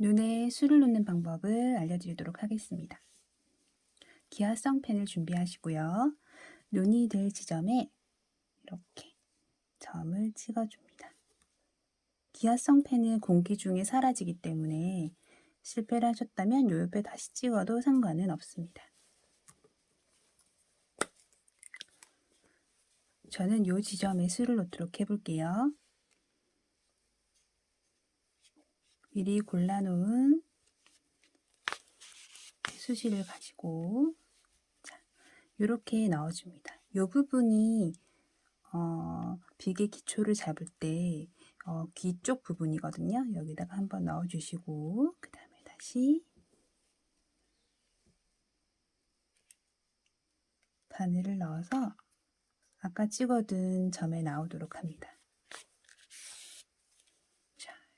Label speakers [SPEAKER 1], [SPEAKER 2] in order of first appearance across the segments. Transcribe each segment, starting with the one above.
[SPEAKER 1] 눈에 술을 놓는 방법을 알려드리도록 하겠습니다. 기화성 펜을 준비하시고요. 눈이 될 지점에 이렇게 점을 찍어줍니다. 기화성 펜은 공기 중에 사라지기 때문에 실패를 하셨다면 요 옆에 다시 찍어도 상관은 없습니다. 저는 요 지점에 술을 놓도록 해볼게요. 미리 골라놓은 수시를 가지고 자, 이렇게 넣어줍니다. 이 부분이 어, 비계 기초를 잡을 때 어, 귀쪽 부분이거든요. 여기다가 한번 넣어주시고 그 다음에 다시 바늘을 넣어서 아까 찍어둔 점에 나오도록 합니다.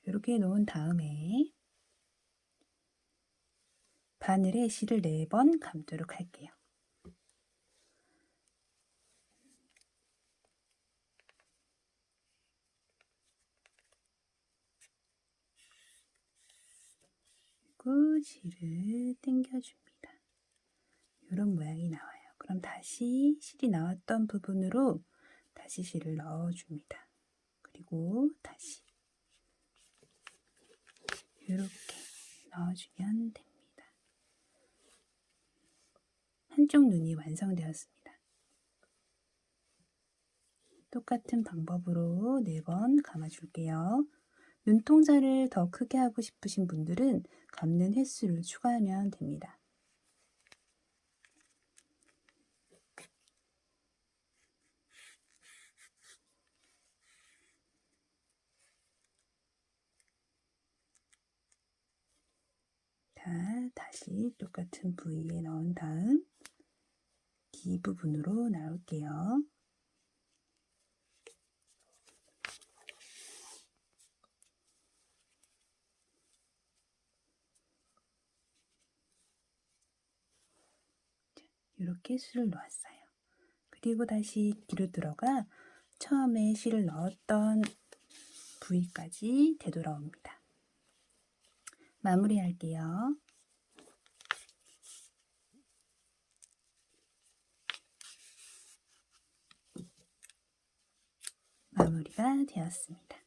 [SPEAKER 1] 자, 이렇게 놓은 다음에 바늘에 실을 4번 감도록 할게요. 그리고 실을 당겨줍니다. 이런 모양이 나와요. 그럼 다시 실이 나왔던 부분으로 다시 실을 넣어줍니다. 그리고 다시 이렇게 넣어주면 됩니다. 한쪽 눈이 완성되었습니다. 똑같은 방법으로 4번 감아줄게요. 눈동자를 더 크게 하고 싶으신 분들은 감는 횟수를 추가하면 됩니다. 자, 다시 똑같은 부위에 넣은 다음 귀 부분으로 나올게요. 이렇게 실을 놓았어요. 그리고 다시 뒤로 들어가 처음에 실을 넣었던 부위까지 되돌아옵니다. 마무리할게요. 마무리가 되었습니다.